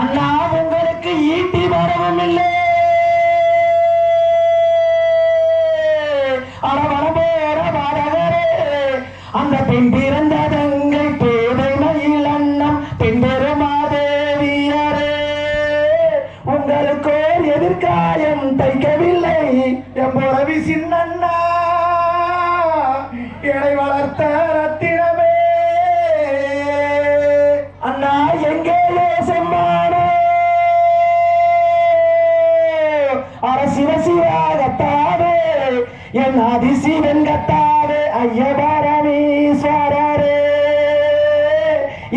அண்ணா உங்களுக்கு ஈட்டி வரவும் இல்லை. அறவரமேற வரகரே அந்த பெண் பிறந்த தங்கை பேதை மயில் அண்ணம் பெண்பெருமாதேவியரே உங்களுக்கு எதிர்காயம் தைக்கவில்லை. எம்புறவி சின்னண்ணா. வளர்த்த என் அதிசிவன் கத்தாவே ஐயபரமீஸ்வரரே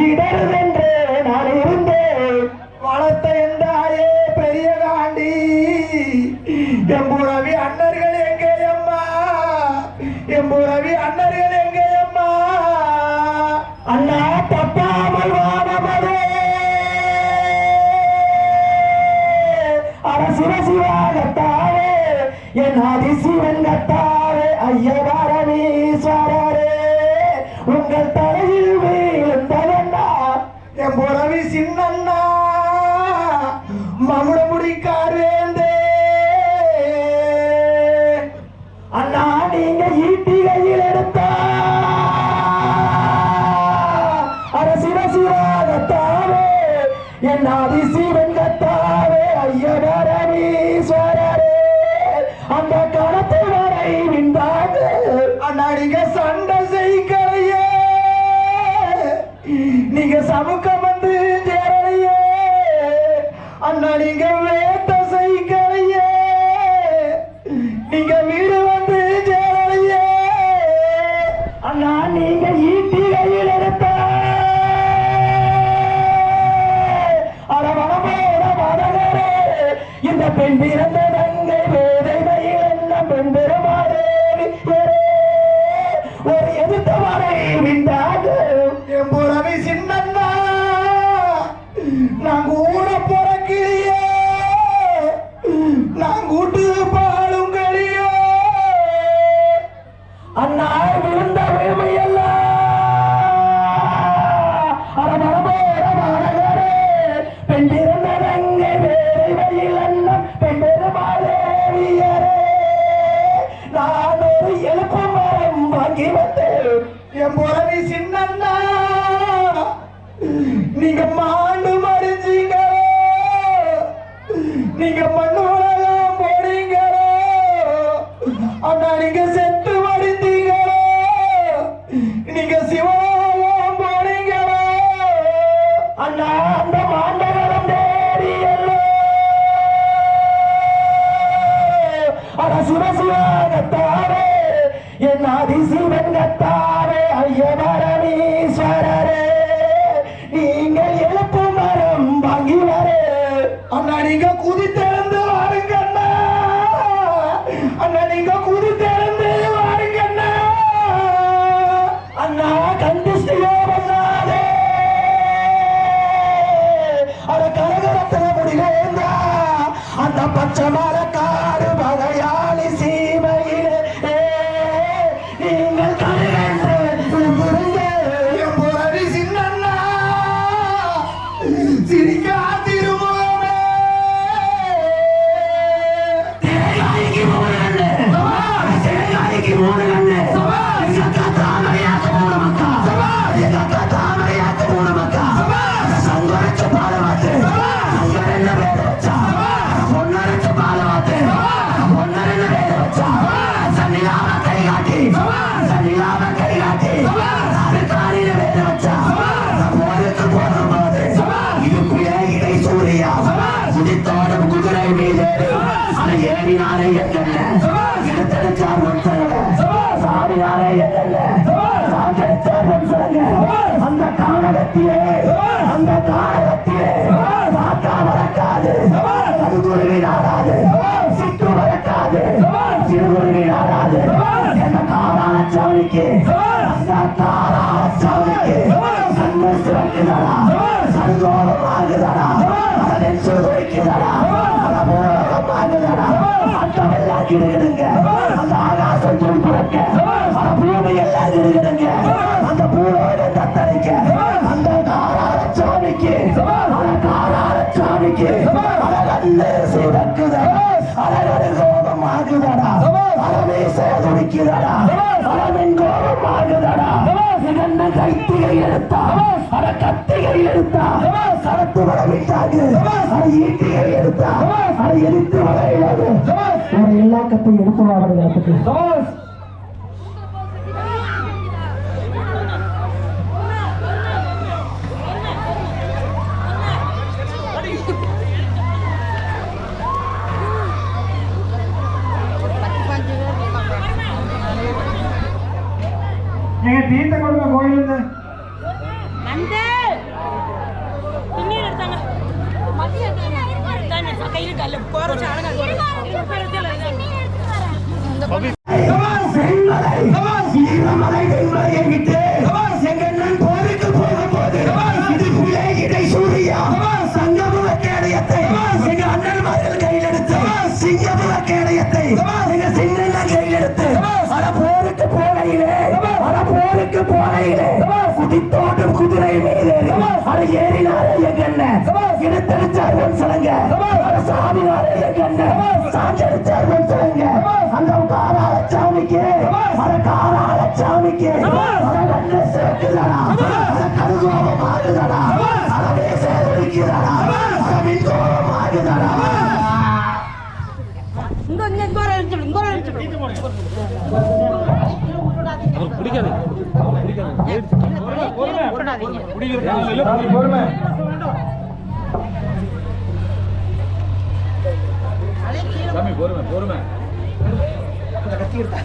இடருதென்று நான் இருந்தேன். வளர்த்த என்றாயே பெரிய காண்டி. எம்புறவி அண்ணர்கள் எங்கே அம்மா எம்புறவி அண்ணர்கள் ஐயபரமீஸ்வரரே உங்கள் தலையில் வீழ்ந்ததண்ணா என் புறவி சின்னண்ணா மகுட அண்ணா சண்டை செய்களையே நீங்க சமுக்கம் வந்து சேரலையே. அண்ணா நீங்க வேட்ட செய்களையே நீங்க வீடு வந்து சேரலையே. அண்ணா நீங்க ஈட்டி கையில் எடுத்த அரவணமோட இந்த பெண் பிறந்த அண்ணா நீங்க செத்து மடிந்தீங்களோ. நீங்க சிவலோகம் போனீங்களோ. அண்ணா அந்த மாண்டகரம் தேடியல்லோ அட சிவசிவாகத்தாரே என் அதிசிவன் கத்தாரே நீங்கள் எழுப்பு மரம் அண்ணா நீங்க அந்த காணகத்திலே சாத்தா வளர்க்காது. அது குருவி நாடாது சிட்டு வளர்க்காது சிறுகுருவி நாடாது என்ன காரான சவனிக்கு அந்த காரான சவனிக்கு கண்ணு சிறக்குதடா சங்கோலம் ஆகுதடா அதன் சுவைக்குதடா அந்த ஆகாசம் துன்புறக்க அந்த பூமி எல்லாம் கிடுகிடுங்க அந்த பூலோக தத்தளிக்க. அறவே சேதுடிக்குதடா அறவின் கோபம் ஆகுதடா கண்ண கைத்திகை எடுத்தா? அட கத்திகை எடுத்தா? சரத்து வர விட்டாது அட ஈட்டிகை எடுத்தா? அட எரித்து வர ஒரு எல்லா கத்தையும் எடுத்து வாடுறதுக்கு எங்க தீர்த்த கொடுங்க எடுத்தாங்க. தானே, கையில் கல்ல போற சின்ன கையில் எடுத்து அட போருக்கு போகையிலே அட போருக்கு போகையிலே குதித்தோட்டும் குதிரை மீது அட ஏறினாரே எங்க அண்ணன் எடுத்தடிச்சார் ஒன் சலங்க அட சாமினாரே எங்க சாஞ்சடிச்சார் ஒன் சலங்க அந்த காராள சாமிக்கு அட காராள சாமிக்கு அட கண்ணு சேர்க்குதடா அட கருகோபம் ஆகுதடா அடவே சேதரிக்குதடா அட மின்கோபம் ஆகுதடா. இங்க பொறுமை சாமி பொறுமை பொறுமை. கத்தி எடுத்தா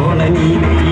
我来你一